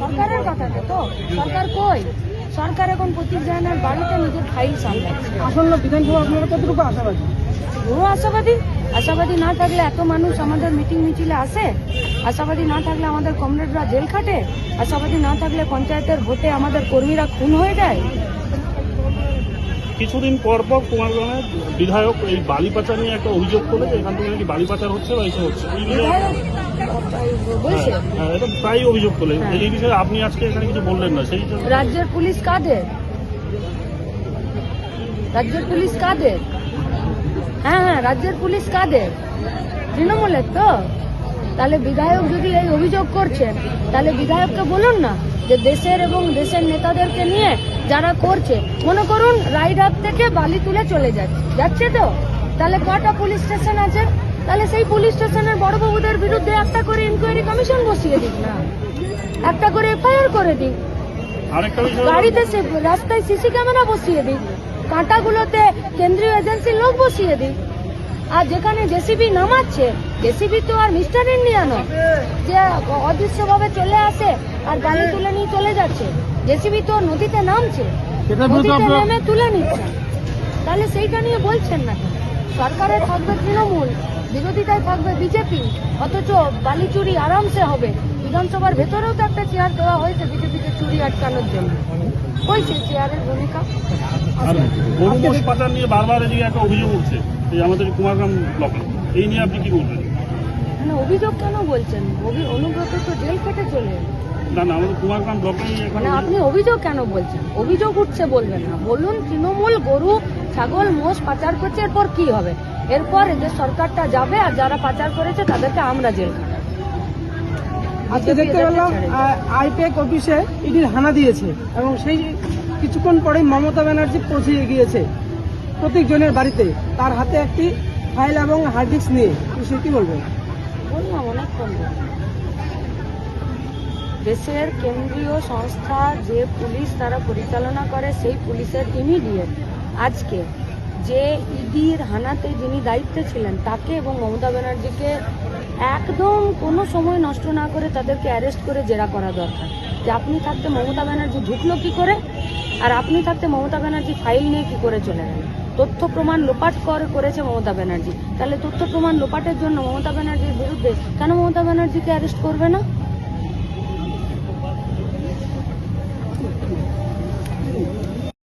সরকারের কথাটা তো? সরকার কই? সরকার এখন প্রতীক জানার বাড়িতে নিজের ফাইল সামলাচ্ছে। আসন্ন বিধানসভা আপনারা কতটুকু আশাবাদী? ও আশাবাদী। আশাবাদী না থাকলে এত মানুষ আমাদের মিটিং মিছিলে আসে? আশাবাদী না থাকলে আমাদের কমরেডরা জেল খাটে? আশাবাদী না থাকলে পঞ্চায়েতের ভোটে আমাদের কর্মীরা খুন হয়ে যায়? কিছুদিন পর পর কুমারগ্রামে বিধায়ক এই বালি পাচার নিয়ে একটা অভিযোগ করে যে এখান থেকে নাকি বালি পাচার হচ্ছে বা এসে হচ্ছে। এই হ্যাঁ, হ্যাঁ, এটা প্রায় অভিযোগ তোলে। হ্যাঁ। এই বিষয়ে আপনি আজকে এখানে কিছু বললেন না সেই জন্য রাজ্যের পুলিশ কাদের? রাজ্যের পুলিশ কাদের? হ্যাঁ হ্যাঁ রাজ্যের পুলিশ কাদের? তৃণমূলের তো? তাহলে বিধায়ক যদি এই অভিযোগ করছেন তাহলে বিধায়ককে বলুন না যে দেশের এবং দেশের নেতাদেরকে নিয়ে যারা করছে মনে করুন রায়ডার থেকে বালি তুলে চলে যাচ্ছে। যাচ্ছে তো? তাহলে কটা পুলিশ স্টেশন আছে? তাহলে সেই পুলিশ স্টেশনের বড়বাবুদের বিরুদ্ধে একটা করে ইনকোয়ারি কমিশন বসিয়ে দিক না। একটা করে এফআইআর করে দিক। গাড়িতে রাস্তায় সিসি ক্যামেরা বসিয়ে দিই কাঁটাগুলোতে কেন্দ্রীয় এজেন্সির লোক বসিয়ে দিই আর যেখানে জেসিবি নামাচ্ছে জেসিবি তো আর মিস্টার ইন্ডিয়া নয়। যে অদৃশ্যভাবে চলে আসে আর গাড়ি তুলে নিয়ে চলে যাচ্ছে জেসিবি তো নদীতে নামছে নদীতে নেমে তুলে নিচ্ছে। তাহলে সেইটা নিয়ে বলছেন না? সরকারে থাকবে তৃণমূল বিরোধিতায় থাকবে বিজেপি অথচ বালি চুরি আরামসে হবে। বিধানসভার ভেতরেও তো একটা চেয়ার দেওয়া হয়েছে বিজেপিকে চুরি আটকানোর জন্য। কই সেই চেয়ারের ভূমিকা? আর গরু নিয়ে বারবার এদিকে একটা অভিযোগ উঠছে। এই আমাদের কুমারগ্রাম ব্লকে। এই নিয়ে আপনি কি বলবেন? অভিযোগ কেন বলছেন? অনুব্রত তো জেল কেটে চলে এলো। না না আমাদের কুমারগ্রাম মানে আপনি অভিযোগ কেন বলছেন? অভিযোগ উঠছে বলবেন না। বলুন তৃণমূল গরু ছাগল মোষ পাচার করছে এরপর কি হবে? এরপর যে সরকারটা যাবে আর যারা পাচার করেছে তাদেরকে আমরা জেল খাটাবো। আজকে দেখতে পেলাম আইপেক অফিসে ইডির হানা দিয়েছে এবং সেই কিছুক্ষণ পরেই মমতা ব্যানার্জি পৌঁছে গিয়েছে। প্রত্যেকজনের বাড়িতে তার হাতে একটি ফাইল এবং হার্ড ডিস্ক নিয়ে। সে কি বলবেন দেশের কেন্দ্রীয় সংস্থা যে পুলিশ তারা পরিচালনা করে, সেই পুলিশের ইমিডিয়েট আজকে যে ইডির হানাতে যিনি দায়িত্বে ছিলেন, তাকে এবং মমতা ব্যানার্জিকে একদম কোনো সময় নষ্ট না করে তাদেরকে অ্যারেস্ট করে জেরা করা দরকার। যে আপনি থাকতে মমতা ব্যানার্জি ঢুকলো কী করে, আর আপনি থাকতে মমতা ব্যানার্জি ফাইল নিয়ে কী করে চলে গেল তথ্য প্রমাণ লোপাট করেছে মমতা ব্যানার্জি। তাহলে তথ্য প্রমাণ লোপাটের জন্য মমতা ব্যানার্জির বিরুদ্ধে কেন মমতা ব্যানার্জিকে অ্যারেস্ট করবে না?